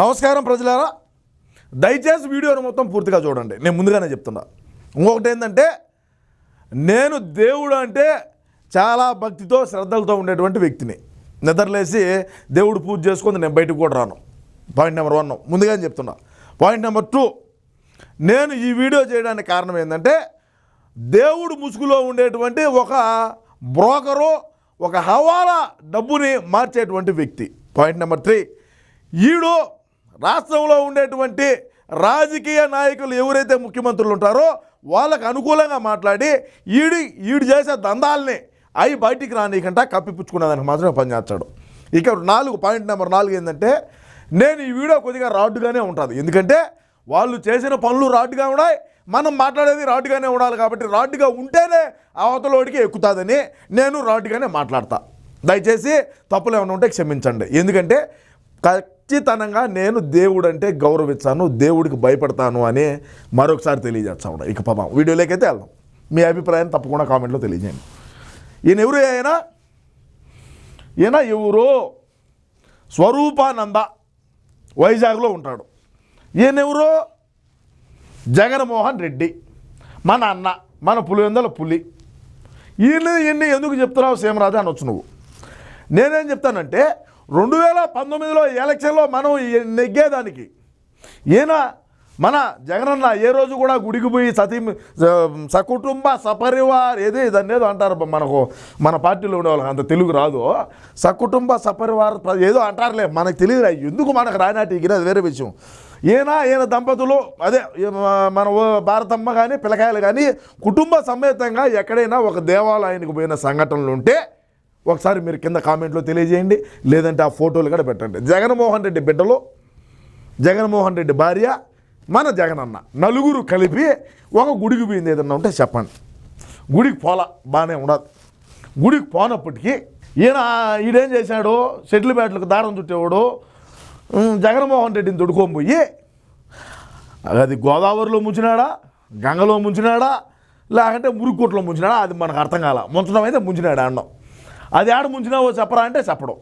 నమస్కారం ప్రజలారా. దయచేసి వీడియోను మొత్తం పూర్తిగా చూడండి. నేను ముందుగానే చెప్తున్నా. ఇంకొకటి ఏంటంటే నేను దేవుడు అంటే చాలా భక్తితో శ్రద్ధలతో ఉండేటువంటి వ్యక్తిని. నిద్రలేసి దేవుడు పూజ చేసుకుంది నేను బయటకు కూడా రాను. పాయింట్ నెంబర్ వన్ ముందుగానే చెప్తున్నా. పాయింట్ నెంబర్ టూ నేను ఈ వీడియో చేయడానికి కారణం ఏంటంటే దేవుడు ముసుగులో ఉండేటువంటి ఒక బ్రోకరు ఒక హవాలా డబ్బుని మార్చేటువంటి వ్యక్తి. పాయింట్ నెంబర్ త్రీ ఈడు రాష్ట్రంలో ఉండేటువంటి రాజకీయ నాయకులు ఎవరైతే ముఖ్యమంత్రులు ఉంటారో వాళ్ళకు అనుకూలంగా మాట్లాడి ఈడి ఈడు చేసే దందాలని అవి బయటికి రానికంట కప్పిపుచ్చుకునేదానికి మాత్రమే పనిచేస్తాడు. ఇక నాలుగు పాయింట్ నెంబర్ నాలుగు ఏంటంటే నేను ఈ వీడియో కొద్దిగా రాడ్డుగానే ఉంటుంది. ఎందుకంటే వాళ్ళు చేసిన పనులు రాడ్డుగా ఉన్నాయి. మనం మాట్లాడేది రాడ్డుగానే ఉండాలి కాబట్టి రాడ్డుగా ఉంటేనే అవతలోడికి ఎక్కుతుందని నేను రాడ్డుగానే మాట్లాడతా. దయచేసి తప్పులు ఏమైనా ఉంటే క్షమించండి. ఎందుకంటే ఖచ్చితంగా నేను దేవుడు అంటే గౌరవిస్తాను దేవుడికి భయపడతాను అని మరొకసారి తెలియజేస్తా ఉన్నా. ఇక పాపం వీడియోలోకైతే వెళ్దాం. మీ అభిప్రాయం తప్పకుండా కామెంట్లో తెలియజేయండి. ఈయన ఎవరు ఆయన? ఈయన ఎవరు? స్వరూపానంద వైజాగ్లో ఉంటాడు. ఈయన ఎవరు? జగన్మోహన్ రెడ్డి. మన అన్న మన పులివెందల పులి. ఈయన ఈయన్ని ఎందుకు చెప్తున్నావు సీమరాజా అనొచ్చు నువ్వు. నేనేం చెప్తానంటే రెండు వేల పంతొమ్మిదిలో ఎలక్షన్లో మనం నెగ్గేదానికి. ఈయన మన జగనన్న ఏ రోజు కూడా గుడికి పోయి సతీ సకుటుంబ సపరివార్ ఏది దాన్ని ఏదో అంటారు మనకు మన పార్టీలో ఉండే వాళ్ళకి అంత తెలుగు రాదు. సకుటుంబ సపరివార్ ఏదో అంటారులే మనకు తెలియదు ఎందుకు మనకు రానాటికి అది వేరే విషయం. ఈయన ఈయన దంపతులు అదే మన ఓ భారతమ్మ కానీ పిల్లకాయలు కానీ కుటుంబ సమేతంగా ఎక్కడైనా ఒక దేవాలయానికి పోయిన సంఘటనలు ఉంటే ఒకసారి మీరు కింద కామెంట్లో తెలియజేయండి లేదంటే ఆ ఫోటోలు కూడా పెట్టండి. జగన్మోహన్ రెడ్డి బిడ్డలు జగన్మోహన్ రెడ్డి భార్య మన జగనన్న నలుగురు కలిపి ఒక గుడికి పోయింది ఏదన్నా ఉంటే చెప్పండి. గుడికి పోలా బాగానే ఉండదు గుడికి పోనప్పటికీ ఈయన ఈడేం చేశాడు షెటిల్ బ్యాట్లకు దారం చుట్టేవాడు జగన్మోహన్ రెడ్డిని తొడుకొని పోయి అది గోదావరిలో ముంచినాడా గంగలో ముంచినాడా లేకంటే మురుగుకోట్లో ముంచినాడా అది మనకు అర్థం కాల. ముంచడం అయితే ముంచినాడా అన్నం. అది ఆడ ముంచినావో చెప్పరా అంటే చెప్పడం.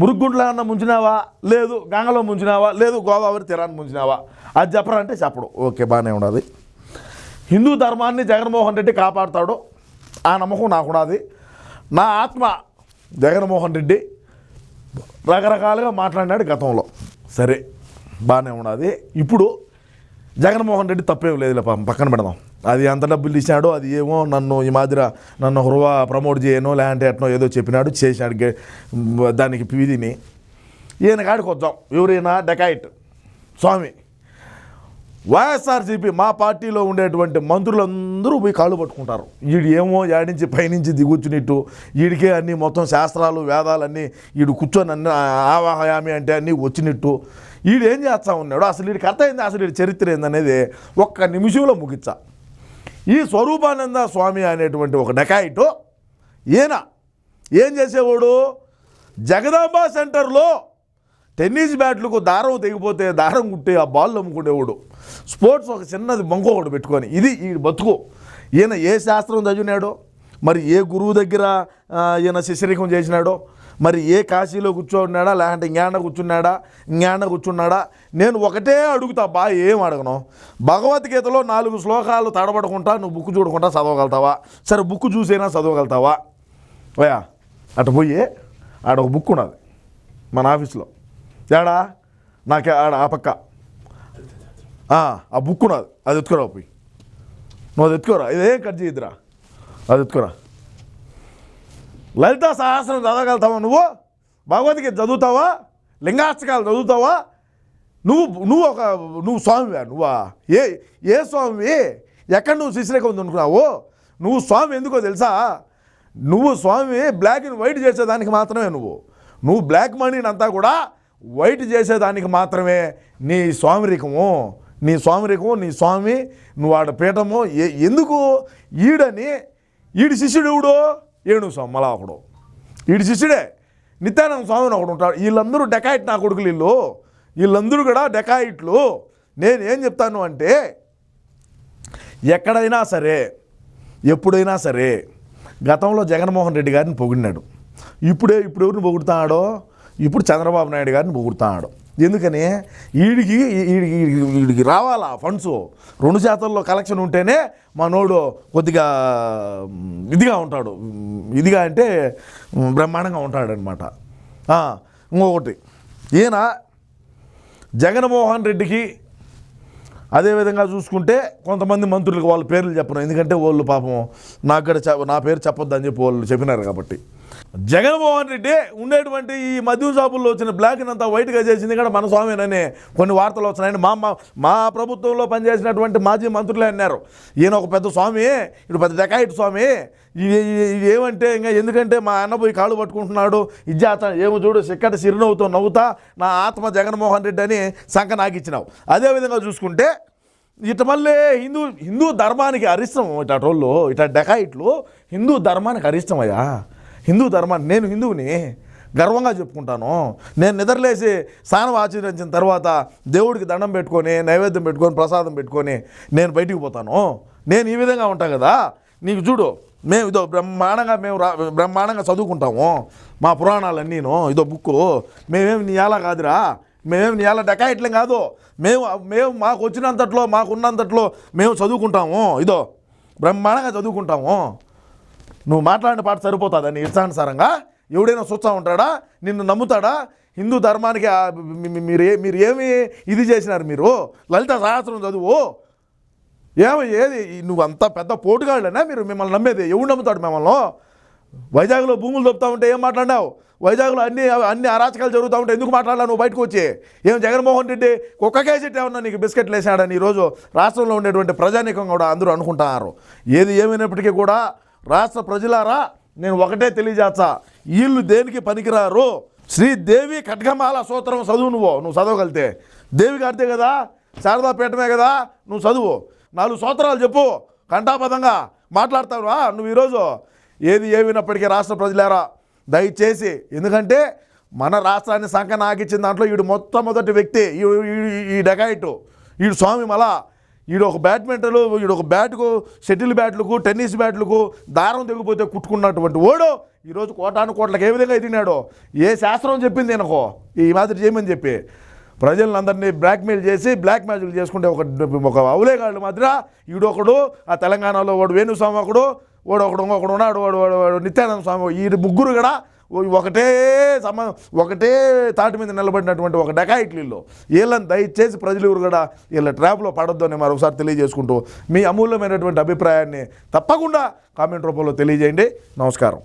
మురుగుంట్లో ఏమన్నా ముంచినావా? లేదు. గంగలో ముంచినావా? లేదు. గోదావరి తీరాన్ని ముంచినావా? అది చెప్పరా అంటే చెప్పడం. ఓకే బాగానే ఉండదు. హిందూ ధర్మాన్ని జగన్మోహన్ రెడ్డి కాపాడుతాడు. ఆ నమ్మకం నాకున్నది నా ఆత్మ జగన్మోహన్ రెడ్డి రకరకాలుగా మాట్లాడినాడు గతంలో. సరే బాగానే ఉన్నది ఇప్పుడు జగన్మోహన్ రెడ్డి తప్పేం లేదు పక్కన పెడదాం. అది ఎంత డబ్బులు ఇచ్చాడో అది ఏమో నన్ను ఈ మాదిర నన్ను హృవా ప్రమోట్ చేయనో లేదంటే ఎట్నో ఏదో చెప్పినాడు చేశాడు దానికి పీదిని ఈయన కాడికి వద్దాం. ఎవరైనా డెకాయిట్ స్వామి. వైఎస్ఆర్సీపీ మా పార్టీలో ఉండేటువంటి మంత్రులందరూ పోయి కాళ్ళు పట్టుకుంటారు. వీడు ఏమో యాడించి పైనుంచి దిగుచ్చినట్టు వీడికే అన్ని మొత్తం శాస్త్రాలు వేదాలన్నీ వీడు కూర్చొని అన్ని ఆవాహయామి అంటే అన్నీ వచ్చినట్టు. వీడు ఏం చేస్తా ఉన్నాడు? అసలు వీడికి అర్థమైంది? అసలు వీడి చరిత్ర ఏందనేది ఒక్క నిమిషంలో ముగించా. ఈ స్వరూపానంద స్వామి అనేటువంటి ఒక డెకాయిటు ఈయన ఏం చేసేవాడు? జగదాంబ సెంటర్లో టెన్నిస్ బ్యాట్లకు దారం తెగిపోతే దారం కుట్టి ఆ బాల్ అమ్ముకునేవాడు స్పోర్ట్స్ ఒక చిన్నది బంకు ఒకటి పెట్టుకొని ఇది ఈ బతుకు. ఈయన ఏ శాస్త్రం చదివినాడో మరి ఏ గురువు దగ్గర ఈయన శిశరికం చేసినాడో మరి ఏ కాశీలో కూర్చోన్నాడా? లేదంటే ఇంగాడ కూర్చున్నాడా? ఇంగాడ కూర్చున్నాడా? నేను ఒకటే అడుగుతా బా ఏం అడగను? భగవద్గీతలో నాలుగు శ్లోకాలు తడబడుకుంటా నువ్వు బుక్ చూడకుండా చదవగలుగుతావా? సరే బుక్ చూసైనా చదవగలుగుతావా? ఓయా అటు పోయి ఆడ ఒక బుక్ ఉన్నది మన ఆఫీస్లో. ఏడా? నాకే ఆడ ఆ పక్క. ఆ, బుక్ ఉన్నది అది ఎత్తుకోరా పోయి. నువ్వు అది ఎత్తుకోరా ఇదేం కట్ చేయద్దురా? అది ఎత్తుకోరా. లలితా సహస్రం చదవగలుగుతావా నువ్వు? భగవద్గీత చదువుతావా? లింగాష్టకాలు చదువుతావా? నువ్వు నువ్వు ఒక నువ్వు స్వామివా నువ్వా? ఏ ఏ స్వామివి ఎక్కడ నువ్వు శిశిరేఖ ఉందనుకున్నావు నువ్వు స్వామి ఎందుకో తెలుసా? నువ్వు స్వామి బ్లాక్ అండ్ వైట్ చేసేదానికి మాత్రమే నువ్వు. నువ్వు బ్లాక్ మనీని అంతా కూడా వైట్ చేసేదానికి మాత్రమే నీ స్వామిరికము నీ స్వామిరికము నీ స్వామి నువ్వు ఆడ పీఠము. ఏ ఎందుకు? ఈడని ఈడి శిష్యుడు ఎవడో? ఏణు స్వామి మళ్ళా ఒకడు వీడి శిష్యుడే నిత్యానంద స్వామి ఒకడు ఉంటాడు. వీళ్ళందరూ డెకాయిట్ నా కొడుకులు వీళ్ళు. వీళ్ళందరూ కూడా డెకాయిట్లు. నేను ఏం చెప్తాను అంటే ఎక్కడైనా సరే ఎప్పుడైనా సరే గతంలో జగన్మోహన్ రెడ్డి గారిని పొగిడినాడు. ఇప్పుడే ఇప్పుడు ఎవరిని పొగుడుతున్నాడో? ఇప్పుడు చంద్రబాబు నాయుడు గారిని పొగుడుతున్నాడు. ఎందుకని? వీడికి వీడికి వీడికి- రావాలా ఫండ్స్? రెండు శాతంలో కలెక్షన్ ఉంటేనే మనోడు కొద్దిగా ఇదిగా ఉంటాడు. ఇదిగా అంటే బ్రహ్మాండంగా ఉంటాడనమాట ఇంకొకటి. ఈయన జగన్మోహన్ రెడ్డికి అదేవిధంగా చూసుకుంటే కొంతమంది మంత్రులకు వాళ్ళ పేర్లు చెప్పను. ఎందుకంటే వాళ్ళు పాపం నాకు నా పేరు చెప్పొద్దు అని చెప్పి వాళ్ళు చెప్పినారు కాబట్టి. జగన్మోహన్ రెడ్డి ఉండేటువంటి ఈ మద్యం షాపుల్లో వచ్చిన బ్లాక్ అంతా వైట్గా చేసింది కూడా మన స్వామినని. కొన్ని వార్తలు వచ్చినాయని మా మా మా ప్రభుత్వంలో పనిచేసినటువంటి మాజీ మంత్రులే అన్నారు. ఈయన ఒక పెద్ద స్వామి ఇప్పుడు పెద్ద డెకాయిట్ స్వామి. ఇది ఏమంటే ఇంకా ఎందుకంటే మా అన్న పోయి కాళ్ళు పట్టుకుంటున్నాడు. ఇజ్జాత ఏమో చూడు సిక్కట చిరునవ్వుతో నవ్వుతా నా ఆత్మ జగన్మోహన్ రెడ్డి అని సంఖ నాకు ఇచ్చినావు అదేవిధంగా చూసుకుంటే ఇట మళ్ళీ హిందూ హిందూ ధర్మానికి అరిష్టం ఇట రోళ్ళు ఇట డెకాయిట్లు హిందూ ధర్మానికి అరిష్టం అయ్యా హిందూ ధర్మాన్ని నేను హిందువుని గర్వంగా చెప్పుకుంటాను. నేను నిద్రలేసి స్నానం ఆచరించిన తర్వాత దేవుడికి దండం పెట్టుకొని నైవేద్యం పెట్టుకొని ప్రసాదం పెట్టుకొని నేను బయటికి పోతాను. నేను ఈ విధంగా ఉంటాను కదా? నీకు చూడు మేము ఇదో బ్రహ్మాండంగా మేము రా బ్రహ్మాండంగా చదువుకుంటాము. మా పురాణాలన్నీను ఇదో బుక్కు. మేమేమి నీ ఎలా కాదురా? మేమేమి నీ అలా డెకాయిట్లేం కాదు. మేము మేము మాకు వచ్చినంతట్లో మాకు ఉన్నంతట్లో మేము చదువుకుంటాము. ఇదో బ్రహ్మాండంగా చదువుకుంటాము. నువ్వు మాట్లాడిన పాట సరిపోతుందా నీ ఇష్టానుసారంగా? ఎవడైనా చూస్తూ ఉంటాడా? నిన్ను నమ్ముతాడా? హిందూ ధర్మానికి మీరు ఏ- మీరు ఏమి ఇది చేసినారు మీరు? లలిత సహస్రం చదువు. ఏమి ఏది? నువ్వు అంత పెద్ద పోటుగాళ్ళనే మీరు? మిమ్మల్ని నమ్మేది ఎవడు నమ్ముతాడు మిమ్మల్ని? వైజాగ్లో భూములు దొప్పుతా ఉంటే ఏం మాట్లాడినావు? వైజాగ్లో అన్ని అన్ని అరాచకాలు జరుగుతూ ఉంటే ఎందుకు మాట్లాడాలి నువ్వు బయటకు వచ్చి? ఏం జగన్మోహన్ రెడ్డి కుక్క కేసెట్ ఏమన్నా నీకు బిస్కెట్లు వేసాడని ఈరోజు రాష్ట్రంలో ఉండేటువంటి ప్రజానీకం కూడా అందరూ అనుకుంటున్నారు ఏది ఏమైనప్పటికీ కూడా రాష్ట్ర ప్రజలారా నేను ఒకటే తెలియజేస్తా. వీళ్ళు దేనికి పనికిరారు? శ్రీదేవి ఖడ్గమాల సూత్రం చదువు నువ్వు నువ్వు చదవగలితే. దేవి గారితే కదా శారదాపీఠమే కదా నువ్వు చదువు. నాలుగు సూత్రాలు చెప్పు కంఠాపదంగా మాట్లాడతావురా నువ్వు ఈరోజు. ఏది ఏమైనప్పటికీ రాష్ట్ర ప్రజలారా దయచేసి ఎందుకంటే మన రాష్ట్రాన్ని సంఖ నాకిచ్చిన దాంట్లో వీడు మొట్టమొదటి వ్యక్తి ఈ- ఈ- ఈ వీడు స్వామి మళ్ళా వీడు ఒక బ్యాడ్మింటన్ వీడు ఒక బ్యాట్కు షటిల్ బ్యాట్లకు టెన్నిస్ బ్యాట్లకు దారం తెగిపోతే కుట్టుకున్నటువంటి ఓడో ఈరోజు కోటాను కోట్లకు ఏ విధంగా ఎదిగినాడో? ఏ శాస్త్రం చెప్పింది ఎనకో ఈ మాదిరి చేయమని చెప్పి ప్రజలందరినీ బ్లాక్మెయిల్ చేసి బ్లాక్ మ్యాచ్లు చేసుకుంటే ఒక ఒక అవులేగాళ్ళు మాదిర ఈడొకడు ఆ తెలంగాణలో వాడు వేణుస్వామి ఒకడు వాడు ఒకడు ఇంకొకడు ఉన్నాడు వాడు వాడు వాడు నిత్యానంద స్వామి ఈ ముగ్గురు కూడా ఒకటే సమ ఒకటే తాటి మీద నిలబడినటువంటి ఒక డకాయిట్లీలో వీళ్ళని దయచేసి ప్రజలు ఎవరు కూడా వీళ్ళ ట్రాప్లో పడొద్దు అని మరొకసారి తెలియజేసుకుంటూ మీ అమూల్యమైనటువంటి అభిప్రాయాన్ని తప్పకుండా కామెంట్ రూపంలో తెలియజేయండి. నమస్కారం.